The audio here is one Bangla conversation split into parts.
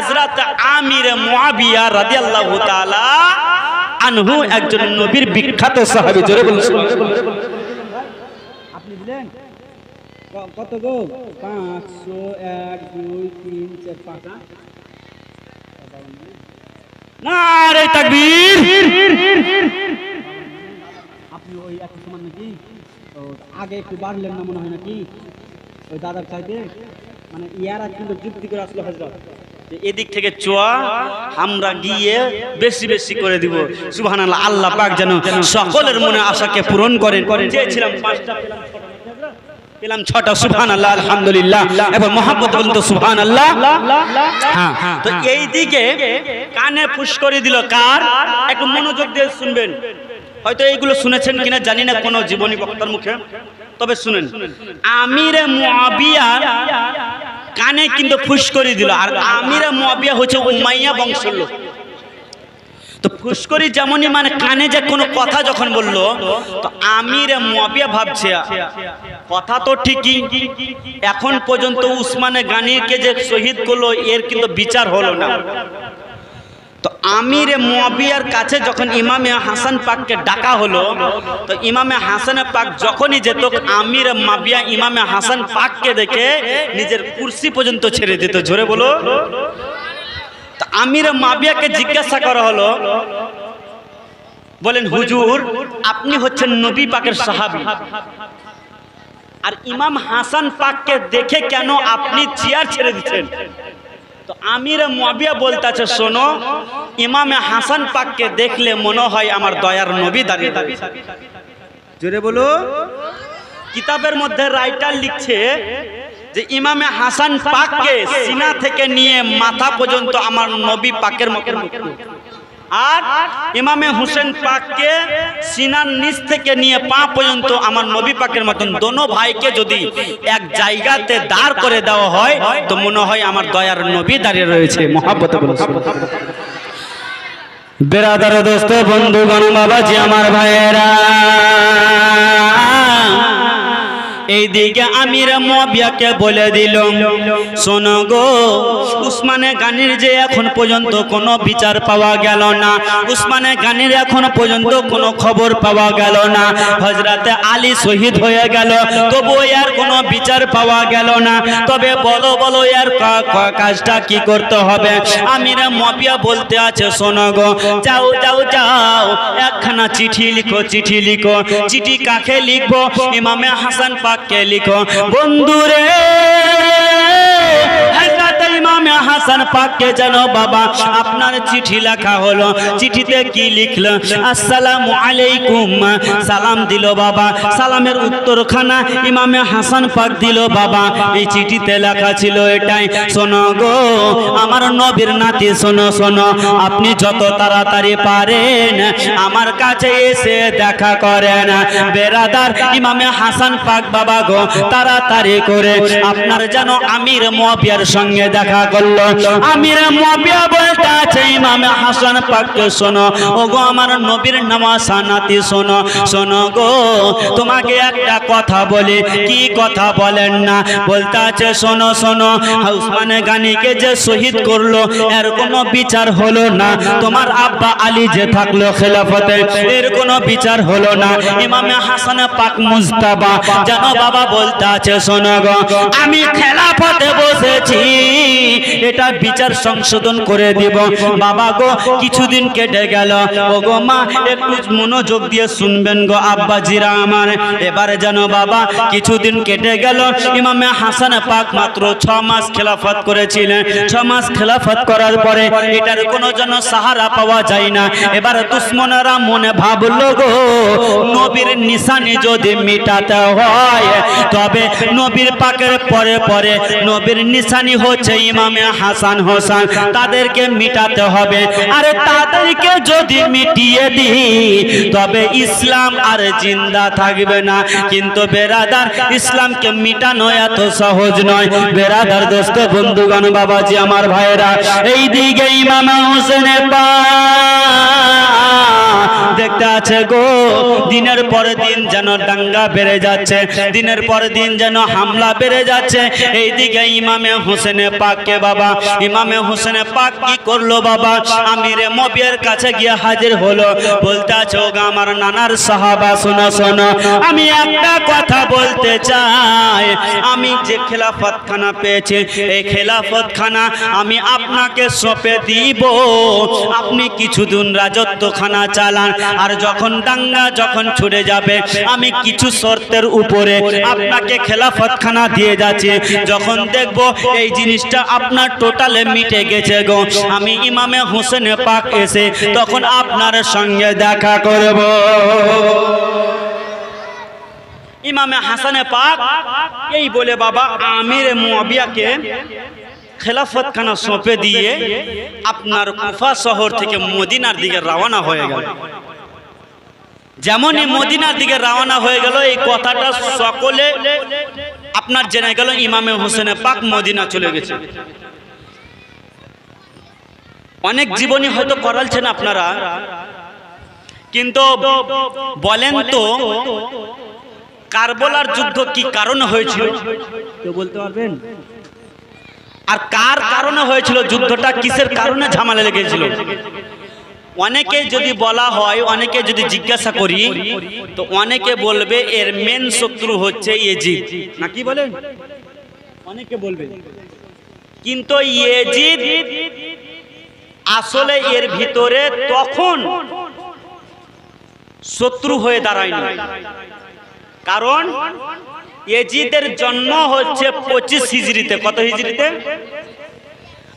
হযরত আমির মুয়াবিয়া রাদিয়াল্লাহু তাআলা আনহু একজন নবীর বিখ্যাত সাহাবী জোরে বলুন। আপনি দিলেন? কত গো? পাঁচশো এক দুই তিন চার পাঁচ হ্যাঁ? নারে তাকবীর। আপনি ওই সমান নাকি? তো আগে একটু বাড়লেন না মনে হয় নাকি? ওই দাদার চাইতে? মানে ইয়ারা কিন্তু যুক্তি করে আসলো হজরত এদিক থেকে চোয়া আমরা গিয়ে বেশি বেশি করে দিব। সুবহানাল্লাহ আল্লাহ আল্লাহ পাক যেন সকলের মনে আশাকে পূরণ করেন। চেয়েছিলাম পাঁচটা পেলাম ছটা। সুবহান আল্লাহ আলহামদুলিল্লাহ এবার মোহাম্মদ বলুন তো সুবহান আল্লাহ হ্যাঁ তো এই দিকে কানে ফুস করে দিল কার? একটু মনোযোগ দিয়ে শুনবেন। হয়তো এইগুলো শুনেছেন কিনা জানি না কোনো জীবনী বক্তার মুখে। তবে শুনেন। আমিরে মুয়াবিয়া কানে কিন্তু ফুস করে দিল। আর আমিরা মবিয়া হচ্ছে উমাইয়া বংশের লোক তো ফুসকরি যেমনই মানে কানে যে কোনো কথা যখন বলল তো আমির মবিয়া ভাবছে কথা তো ঠিকই এখন পর্যন্ত উসমানে গানিরকে যে শহীদ করল এর কিন্তু বিচার হলো না। আমির মুয়াবিয়ার কাছে যখন ইমামে হাসান পাককে ডাকা হলো, তো ইমামে হাসান পাক যখনই যেত, আমির মাবিয়া ইমামে হাসান পাককে দেখে নিজের কুর্সি পর্যন্ত ছেড়ে দিত। জোরে বলো। আমির মাবিয়াকে জিজ্ঞাসা করা হলো, বলেন, হুজুর, আপনি হচ্ছেন নবী পাকের সাহাবী। আর ইমাম হাসান পাককে দেখে কেন আপনি চেয়ার ছেড়ে দিচ্ছেন? তো আমির মুয়াবিয়া বলতেছে, শোনো, ইমামে হাসান পাককে দেখলে মনে হয় আমার দয়ার নবী দাঁড়িয়ে দাঁড়িয়ে জোরে বলো। কিতাবের মধ্যে রাইটার লিখছে যে, ইমামে হাসান পাককে সিনা থেকে নিয়ে মাথা পর্যন্ত আমার নবী পাকের মতো আর ইমামে হুসেন পাককে সিনার নিচ থেকে নিয়ে পা পর্যন্ত আমার নবী পাকের মতন দোনো ভাইকে যদি এক জায়গাতে দাঁড় করে দেওয়া হয়, তো মনে হয় আমার দয়ার নবী দাঁড়িয়ে রয়েছে। মহাব্বত বেরাদার দোস্ত, বন্ধুগণ, বাবাজি, আমার ভাইয়েরা। এইদিকে আমির মবিয়াকে বলে দিল শোনো গো, উসমানে গানির যে এখন পর্যন্ত কোনো বিচার পাওয়া গেল না, উসমানে গানির এখন পর্যন্ত কোনো খবর পাওয়া গেল না হজরতে আলী শহীদ হয়ে গেল তবু এর কোনো বিচার পাওয়া গেল না, তবে বলো বলো কা- কাজটা কি করতে হবে? আমির মবিয়া বলতে আছে, শোনো গো, যাও যাও যাও, একখানা চিঠি লিখো চিঠি লিখো, চিঠি কাকে লিখব? ইমামে হাসান পাককে লিখো বন্ধুরে ইমামে হাসান পাককে জানো বাবা, আপনার চিঠি লেখা হলো। চিঠিতে কি লিখলো? আসসালামু আলাইকুম। সালাম দিল বাবা। সালামের উত্তরখানা ইমামে হাসান পাক দিল বাবা। এই চিঠিতে লেখা ছিল এটাই, শোনো গো, আমার নবীর নাতি, শোনো শোনো, আপনি যত তাড়াতাড়ি পারেন, আমার কাছে এসে দেখা করেন। বেরাদার ইমামে হাসান পাক বাবা গো, তাড়াতাড়ি করে, আপনার যেন আমির মুয়াবিয়ার সঙ্গে দেখা করল আমির মুয়াবিয়া বলতে আছে, ইমামে হাসান পাককে শোনো। ও গো আমার নবীর নামাজ নাতি শোনো। শোনো গো, তোমাকে একটা কথা বলি, কি কথা বলেন না? বলতে আছে, শোনো শোনো উসমানে গানিকে যে শহীদ করল, এর কোনো বিচার হলো না। তোমার আব্বা আলী যে থাকল খেলাফতে, এর কোনো বিচার হলো না। ইমামে হাসান পাক মুস্তাবা জানো বাবা বলতে আছে, শোনো গো, আমি খেলাফতে বসেছি এটা বিচার সংশোধন করে দিব। বাবা গো, কিছুদিন কেটে গেল। ও গো মা, একটু মনোযোগ দিয়ে শুনবেন গো আব্বা জিরা আমার। এবারে যেন বাবা, কিছুদিন কেটে গেল। ইমামে হাসান পাক মাত্র ছ মাস খেলাফত করেছিলেন। ছ মাস খেলাফত করার পরে এটার কোনো যেন সাহারা পাওয়া যায় না। এবার দুশ্মনেরা মনে ভাবলো গো, নবীর নিশানি যদি মিটাতে হয়, তবে নবীর পাকের পরে পরে নবীর নিশানি হচ্ছে ইমামে হাসান হোসান, তাদেরকে মিটাতে হবে। আরে তাদেরকে যদি মিটিয়ে তবে ইসলাম আর জিন্দা থাকবে না। কিন্তু বেরাদার, ইসলামকে মিটানো এত সহজ নয়। বেরাদার দোস্ত, বন্ধুগণ, বাবাজি, আমার ভাইরা এই দিকে ইমামা হোসেনের পা আছে গো। দিনের পরে দিন যেন দাঙ্গা বেড়ে যাচ্ছে, দিনের পরে দিন যেন হামলা বেড়ে যাচ্ছে। এইদিকে ইমামে হোসেনে পাককে বাবা, ইমামে হোসেনে পাক কি করল বাবা? আমিরে মবিয়ার কাছে গিয়ে হাজির হলো। বলতে আছে আমার নানার সাহাবা, শোনো শোনো, আমি একটা কথা বলতে চাই। আমি যে খেলাফত খানা পেয়েছি, এই খেলাফত খানা আমি আপনাকে সঁপে দিব। আপনি কিছুদিন রাজত্ব খানা চালান, আর যখন দাঙ্গা যখন ছুটে যাবে, আমি কিছু শর্তের উপরে আপনাকে খেলাফত খানা দিয়ে যাচ্ছি। যখন দেখব এই জিনিসটা আপনার টোটালে মিটে গেছে গো। আমি ইমামে হোসেনে পাক এসে তখন আপনার সঙ্গে দেখা করব। ইমামে হাসানে পাক, এই বলে বাবা, আমির মুয়াবিয়াকে খেলাফত খানা সঁপে দিয়ে আপনার কুফা শহর থেকে মদিনার দিকে রওনা হয়ে গেল। যেমনই মদিনার দিকে রওনা হয়ে গেল, এই কথাটা সকলে আপনার জেনে গেল, ইমামে হোসেনে পাক মদিনা চলে গেছে। অনেক জীবনী হয়তো করালছেন আপনারা, কিন্তু বলেন তো, কারবলার যুদ্ধ কি কারণে হয়েছিল? কেউ বলতে পারবেন? আর কার কারণে হয়েছিল? যুদ্ধটা কিসের কারণে ঝামেলা লেগেছিল? অনেকে যদি বলা হয় অনেকে যদি জিজ্ঞাসা করি তো অনেকে বলবে এর মেন শত্রু হচ্ছে ইয়েজিদ না কি বলেন? অনেকে বলবে। কিন্তু ইয়েজিদ আসলে এর ভিতরে তখন শত্রু হয়ে দাঁড়ায়নি। কারণ এজিদের জন্ম হচ্ছে পঁচিশ হিজড়িতে। কত হিজড়িতে?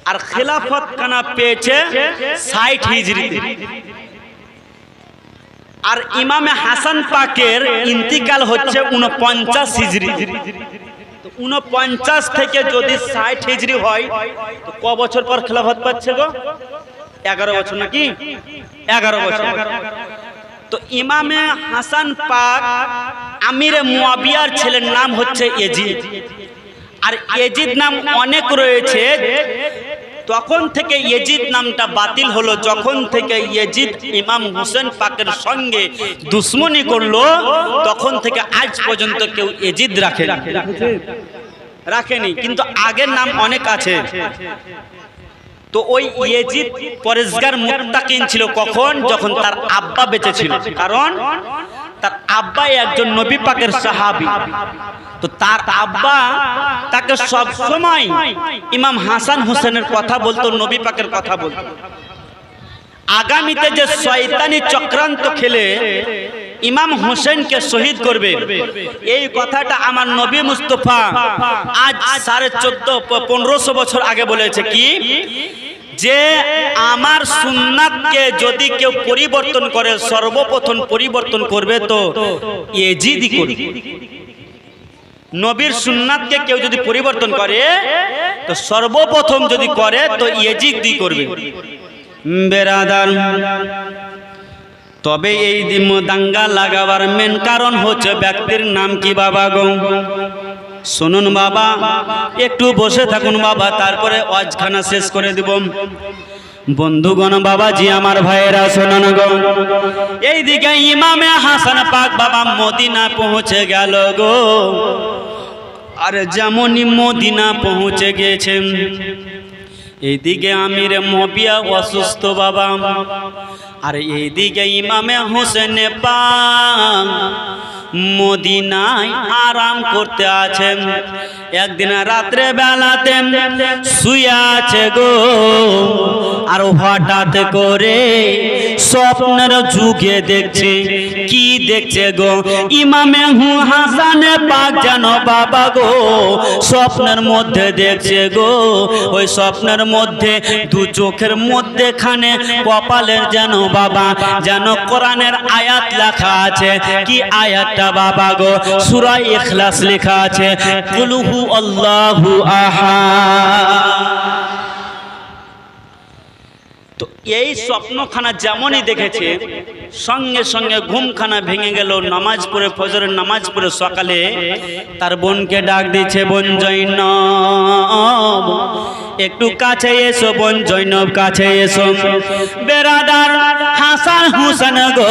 আর খেলাফত খানা পেয়েছে ষাট হিজড়িতে আর ইমামে হাসান পাকের ইন্তিকাল হচ্ছে উনপঞ্চাশ হিজড়ি। উনপঞ্চাশ থেকে যদি ষাট হিজড়ি হয় ক বছর পর খেলাফত পাচ্ছে গো? এগারো বছর নাকি? এগারো বছর। তো ইমামে হাসান পাক আমিরে মুয়াবিয়ার ছেলের নাম হচ্ছে এজিদ। আর এজিদ নাম অনেক রয়েছে তখন থেকে ইয়েজিদ নামটা বাতিল হলো। যখন থেকে ইয়েজিদ ইমাম হোসেন পাকের সঙ্গে দুশ্মনী করল, তখন থেকে আজ পর্যন্ত কেউ এজিদ রাখে? রাখেনি, কিন্তু আগের নাম অনেক আছে। তো ওই ইয়েজিদ পরেশগার মুত্তাকিন ছিল কখন? যখন তার আব্বা বেঁচে ছিল। কারণ তার আব্বাই একজন নবী পাকের সাহাবী। তো তার আব্বা তাকে সব সময় ইমাম হাসান হোসেনের কথা বলতো, নবী পাকের কথা বলতো। আগামীতে যে শয়তানি চক্রান্ত খেলে ইমাম হোসেনকে শহীদ করবে, এই কথাটা আমার নবী মুস্তফা আজ সাড়ে চোদ্দ, পনেরোশো বছর আগে বলেছে কি? যে আমার সুন্নাতকে যদি কেউ পরিবর্তন করে, সর্বপ্রথম পরিবর্তন করবে তো এজিদি করবে। নবীর সুন্নাতকে কেউ যদি পরিবর্তন করে তো সর্বপ্রথম যদি করে তো ইয়েজিদি করবে। বেরাদার। তবে এই দাঙ্গা লাগাবার মেন কারণ হচ্ছে ব্যক্তির নাম কি বাবা গো? শুনুন বাবা একটু বসে থাকুন বাবা তারপরে অজখানা শেষ করে দিব। বন্ধুগণ, বাবাজি, আমার ভাইয়েরা, শোনান গো। এইদিকে ইমামে হাসান পাক বাবা মদিনা পৌঁছে গেল গো। আর যেমনই মদিনা পৌঁছে গেছেন, এইদিকে আমির মবিয়া অসুস্থ বাবা। আর এইদিকে ইমামে হোসেন পাম মদিনায় আরাম করতে আছেন। একদিন রাত্রে বেলাতে শুয়ে আছে গো। আর হঠাৎ করে স্বপ্নের যুগে দেখছে, কি দেখছে গো? ইমামে হু হাসানে পাক যেন বাবা গো, স্বপ্নের মধ্যে দেখছে গো। ওই স্বপ্নের মধ্যে, দু চোখের মধ্যেখানে কপালের যেন বাবা, যেন কোরআনের আয়াত লেখা আছে। কি আয়াতটা বাবা গো? সূরা ইখলাস লেখা আছে। কুলহু আল্লাহু আহাদ। তো এই স্বপ্নখানা যেমনই দেখেছে, সঙ্গে সঙ্গে ঘুমখানা ভেঙে গেল, নামাজ পড়ে, ফজরের নামাজ পড়ে সকালে, তার বোনকে ডাক দিচ্ছে বোন জৈন একটু কাছে এসো, বোন জৈনব কাছে এসো। বেরাদার হাসান হুসেন গো,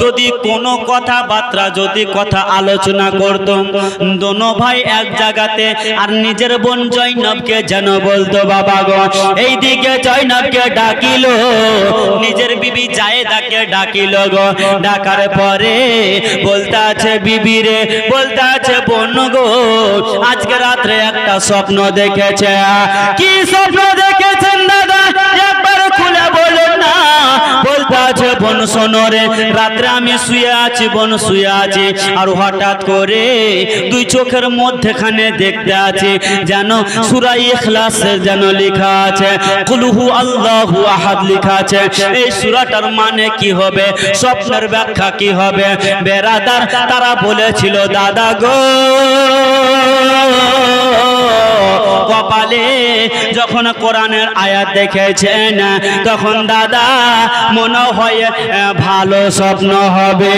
যদি কোনো কথাবার্তা, যদি কথা আলোচনা করতাম, দোনো ভাই এক জায়গাতে, আর নিজের বোন জৈনবকে যেন বলতো, বাবা গো, এইদিকে জৈনবকে ডাকিল, নিজের বিবি জায়েদাকে ডাকিল গো। ডাকার পরে বলতে আছে বিবি রে বলতে আছে বোন গো, আজকে রাত্রে একটা স্বপ্ন দেখেছে। কি স্বপ্ন দেখেছেন দাদা? আছে বোন শোনো রে রাত্রে আমি শুয়ে আছি, বোন শুয়ে আছি। আর হঠাৎ করে দুই চোখের মধ্যেখানে দেখতে আছে, যেন সুরাই ইখলাসের যেন লেখা আছে, কুলহু আল্লাহু আহাদ লেখা আছে। এই সূরাটার মানে কি হবে? স্বপ্নের ব্যাখ্যা কি হবে? বেরাদার তারা বলেছিল, দাদা গো কপালে যখন কোরআনের আয়াত দেখেছেন, তখন দাদা মনে হয় ভালো স্বপ্ন হবে।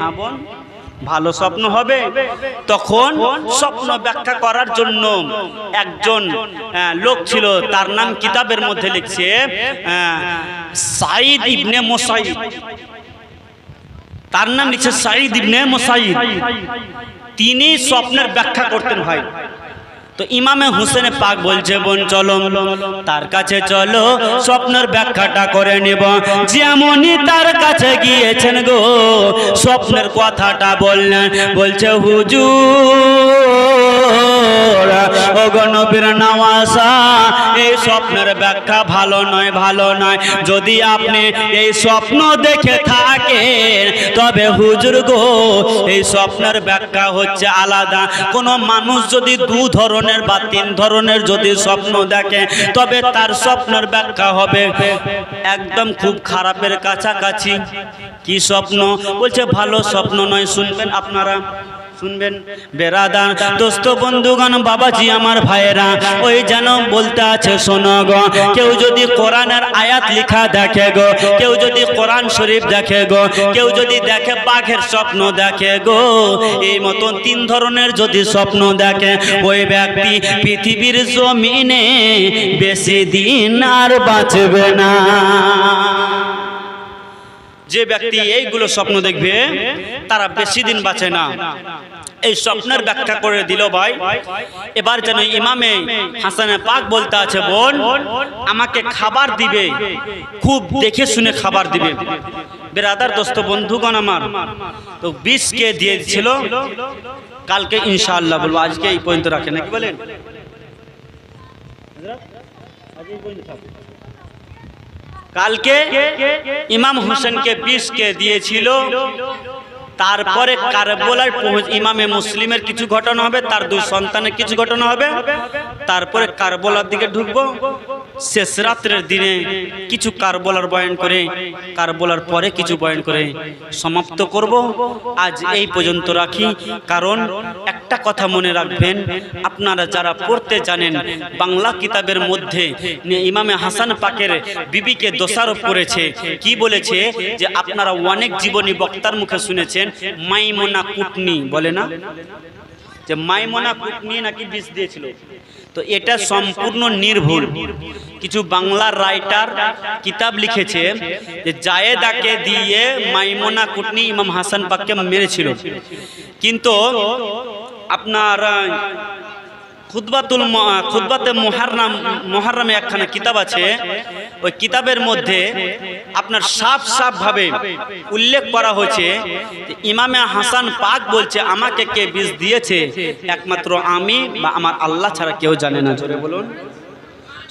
হ্যাঁ ভালো স্বপ্ন হবে। তখন স্বপ্ন ব্যাখ্যা করার জন্য একজন লোক ছিল, তার নাম কিতাবের মধ্যে লিখছে সাইদ ইবনে মোসাইদ তার নাম লিখছে সাইদ ইবনে মোসাইদ তিনি স্বপ্নের ব্যাখ্যা করতেন ভাই। তো ইমামে হুসেন পাক বলছে, বোন, চলো। তার কাছে চলো, স্বপ্নের ব্যাখ্যাটা করে নেব। যেমনই তার কাছে গিয়েছেন গো, স্বপ্নের কথাটা বললেন। বলছে, হুজুর গণবীর নওয়াসা এই স্বপ্নের ব্যাখ্যা ভালো নয় ভালো নয়। যদি আপনি এই স্বপ্ন দেখে থাকেন, তবে হুজুর গো, এই স্বপ্নের ব্যাখ্যা হচ্ছে আলাদা। কোনো মানুষ যদি দু ধরনের বা তিন ধরনের যদি স্বপ্ন দেখে, তবে তার স্বপ্নের ব্যাখ্যা হবে একদম খুব খারাপের কাছাকাছি। কি স্বপ্ন? বলছে, ভালো স্বপ্ন নয়, শুনবেন আপনারা। শুনবেন। বেরাদার, দোস্ত বন্ধুগণ, বাবাজি আমার ভাইয়েরা, ওই যেন বলতে আছে, শোনো গো, কেউ যদি কোরআনের আয়াত লেখা দেখে গো, কেউ যদি কোরআন শরীফ দেখে গো, কেউ যদি দেখে বাঘের স্বপ্ন দেখে গো, এই মতন তিন ধরনের যদি স্বপ্ন দেখে, ওই ব্যক্তি পৃথিবীর জমিনে বেশি দিন আর বাঁচবে না। যে ব্যক্তি এইগুলো স্বপ্ন দেখবে, তারা বেশি দিন বাঁচে না। এই স্বপ্নের ব্যাখ্যা করে দিল ভাই, এবার যেন ইমামে হাসানে পাক বলতে আছে, বোন, আমাকে খাবার দিবে, খুব দেখে শুনে খাবার দিবে। বেরাদার দোস্ত, বন্ধুগণ আমার, তো বিষ কে দিয়ে দিছিল কালকে ইনশাআল্লাহ বলব, আজকে এই পর্যন্ত রাখে নাকি বলেন? কালকে ইমাম হোসেনকে বিষকে দিয়েছিল। তারপরে কারবলায় পৌঁছ ইমামে মুসলিমের কিছু ঘটনা হবে, তার দুই সন্তানের কিছু ঘটনা হবে। তারপরে কারবলার দিকে ঢুকবো। শেষ রাত্রের দিনে কিছু কারবলার বয়ান করে, কারবলার পরে কিছু বয়ান করে, সমাপ্ত করব। আজ এই পর্যন্ত রাখি, কারণ একটা কথা মনে রাখবেন, আপনারা যারা পড়তে জানেন, বাংলা কিতাবের মধ্যে ইমামে হাসান পাকের বিবিকে দোষারোপ করেছে, কি বলেছে যে আপনারা অনেক জীবনী বক্তার মুখে শুনেছেন, মাইমোনা কুটনি, বলে না? যে মাইমোনা কুটনি নাকি বিষ দিয়েছিল? তো এটা সম্পূর্ণ নির্ভুল। কিছু বাংলা রাইটার কিতাব লিখেছে যে জায়েদাকে দিয়ে মাইমোনা কুটনি ইমাম হাসান পাককে মেরেছিল। কিন্তু আপনার খুদবাতুল খুদবাতে মহারনাম মহারনামে একখানা কিতাব আছে। ওই কিতাবের মধ্যে আপনার সাফ সাফ ভাবে উল্লেখ করা হয়েছে ইমামে হাসান পাক বলছে, আমাকে কে বিষ দিয়েছে? একমাত্র আমি বা আমার আল্লাহ ছাড়া কেউ জানে না। জোরে বলুন।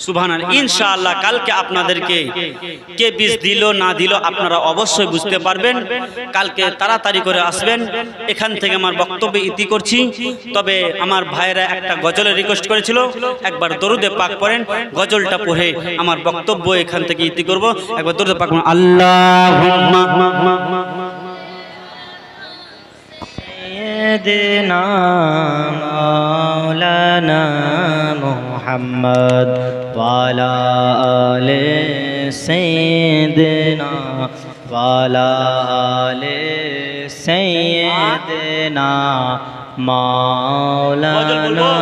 সুবহানাল ইনশাআল্লাহ কালকে আপনাদেরকে কে বীজ দিল না দিল আপনারা অবশ্যই বুঝতে পারবেন। কালকে তাড়াতাড়ি করে আসবেন। এখান থেকে আমার বক্তব্য ইতি করছি। তবে আমার ভাইয়েরা একটা গজলের রিকোয়েস্ট করেছিল। একবার দরুদে পাক পড়েন। গজলটা পড়ে আমার বক্তব্য এখান থেকে ইতি করব। একবার দরুদে পাক পড়েন। سيدنا مولانا محمد وعلى آل سيدنا وعلى آل سيدنا মাওলানা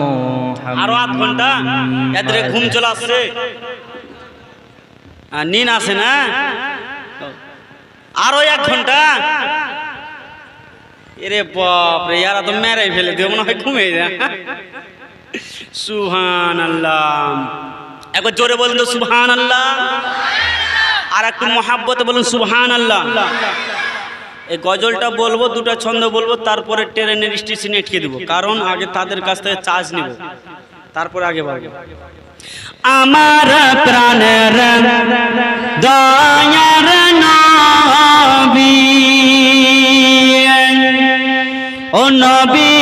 মুহাম্মদ আরো আধ ঘন্টা এদের ঘুম চলে আসছে আর নিন আসে না আরো এক ঘন্টা এরে বাপরে ইয়ারা তো মেরে ফেলে দিও, মনে হয় ঘুমিয়ে যা সুহান আল্লাহ একবার জোরে বলুন তো সুবহান আল্লাহ আর একটু মহাব্বতে বলুন সুহান আল্লাহ এই গজলটা বলব, দুটো ছন্দ বলব, তারপরে ট্রেনের স্টেশনে আটকে দেবো। কারণ আগে তাদের কাছ থেকে চার্জ নিব। তারপরে আগে বলব। আমার প্রাণের দয়ার নবী। ও নবী,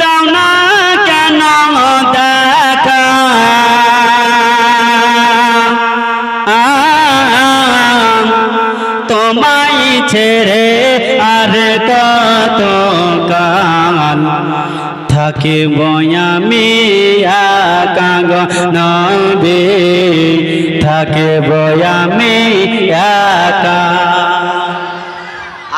দাও না কেন দেখা? তোমায় ছেড়ে আর কত কাল থাকে বয়ামি কাগ নবে? থাকে বয়ামি একা।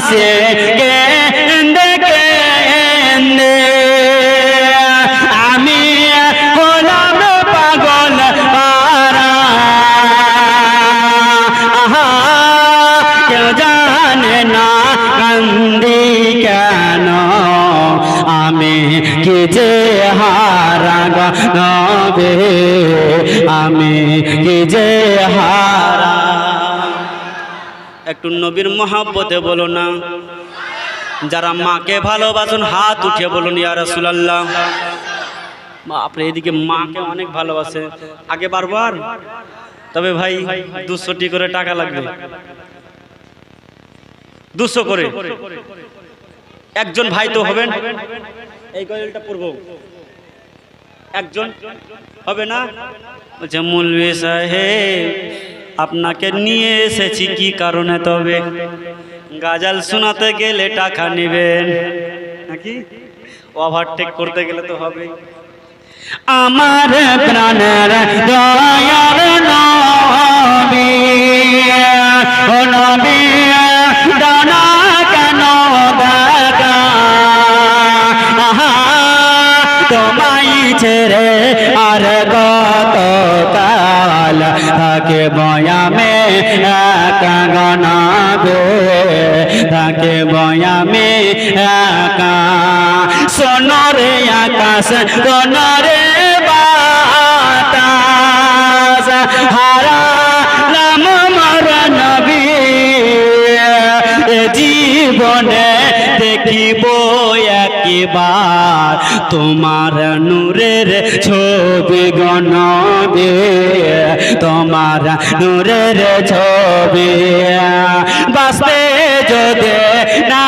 দিবান সে কেন্দে কেন্দে আমি হলাম পাগল পারা কেউ জানে না কান্দি কেন আমি কি যে হারা গবে আমি কি যে হারা একটু নবীর মহাব্বতে বলো না। যারা মাকে ভালোবাসুন, হাত উঠে বলুন, ইয়া রাসূলুল্লাহ। আপনি এদিকে মাকে অনেক ভালোবাসে। আগে বারবার। তবে ভাই দুশোটি করে টাকা লাগবে। দুশো করে। একজন ভাই তো হবেন। এই গজলটা পড়ব একজন হবে না? বলছে, মুলবি সাহেব আপনাকে নিয়ে এসেছি, কি কারণে তবে? গাজাল শোনাতে গেলে টাকা নেবেন। নাকি? ওভারটেক করতে গেলে তো হবে। আমার প্রাণের দয়ার ছেড়ে আর কাল থাকে বয়ামে একা গনাবে থাকে বয়ামে একা। সোনরে আকাশ সোনরে বাতাস, হারা নাম মর নবী। এ জীবনে দেখিব একবার তোমার নূরের ছবি গণ গণবে তোমার নূরের ছবি। বাসতে যদি না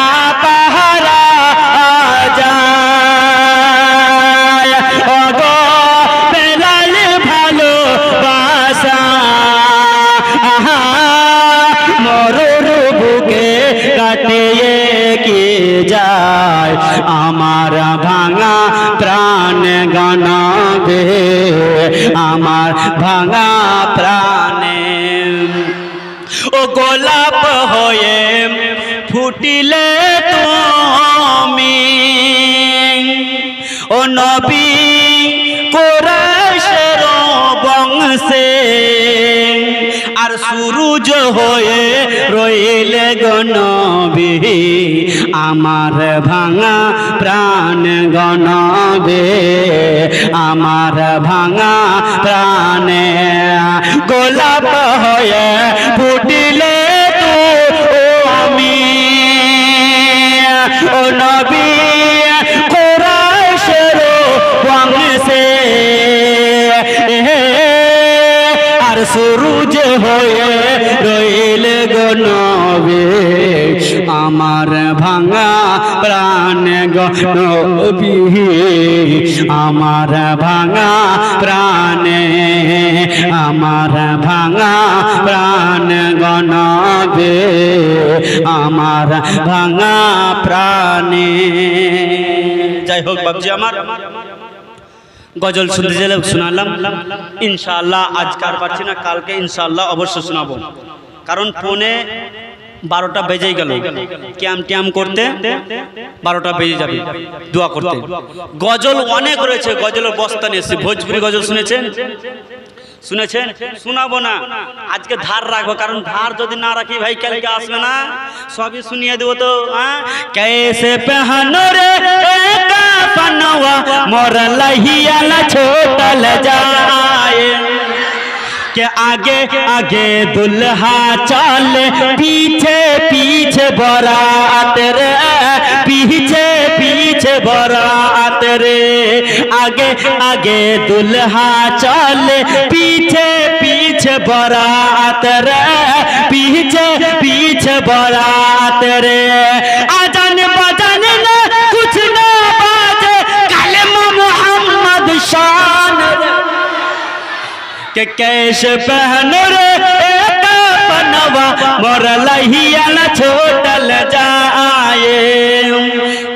ভাঙা প্রাণে। ও গোলাপ হয়ে সুরুজ হয়ে রইলে গণবি আমার ভাঙা প্রাণ গণবে আমার ভাঙা প্রাণে গোলাপ হয়ে ফুটিলে আর সুরুজ হয়ে রইলে গো আমার ভাঙা প্রাণ গো আমার ভাঙা প্রাণে, আমার ভাঙা প্রাণ গণবে আমার ভাঙা প্রাণে। যাই হোক বাবজি আমার। গজল শুনতে চাইলে শোনালাম। ইনশাআল্লাহ আজকার পারছি না কালকে ইনশাআল্লাহ অবশ্য শোনাবো। কারণ ফোনে বারোটা বেজে গেল। ক্যাম ট্যাম করতে বারোটা বেজে যাবে। দোয়া করতে। গজল অনেক রয়েছে গজলের বস্তা নিয়েছে ভোজপুরি গজল শুনেছেন? শুনেছেন? শোনাবো না। আজকে ধার রাখব কারণ ধার যদি না রাখি ভাই কালকে আসবে না। সবই শুনিয়ে দেবো তো হ্যাঁ? কেসে পেহানো রে मोर लहिया न छोटल जाए के आगे आगे दुल्हा चले पीछे पीछे बरात रे पीछे पीछे बरात रे आगे आगे दुल्हा चले पीछे पीछे बरात रे पीछे पीछे बरात रे के कैसे पहन रे बनवा, मोर लहिया न छोटल जाए।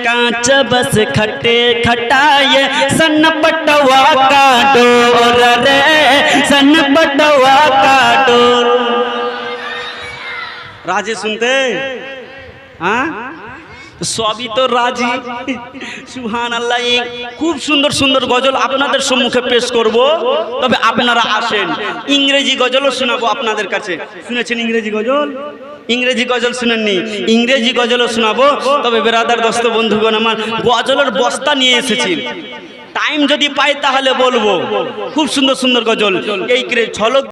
कांच बस खटे खटाए, सन पटवा का डोर रे, सन पटवा का डोर। राजे सुनते? हाँ? সবই তো রাজি। সুহান আল্লাহ খুব সুন্দর সুন্দর গজল আপনাদের সম্মুখে পেশ করব। তবে আপনারা আসেন। ইংরেজি গজলও শোনাবো আপনাদের কাছে। শুনেছেন ইংরেজি গজল? ইংরেজি গজল শুনেননি। ইংরেজি গজলও শোনাবো। তবে বেরাদার, দস্ত, বন্ধুগণ আমার, গজলের বস্তা নিয়ে এসেছি। টাইম যদি পাই তাহলে বলব। খুব সুন্দর সুন্দর গজল। এই ঝলক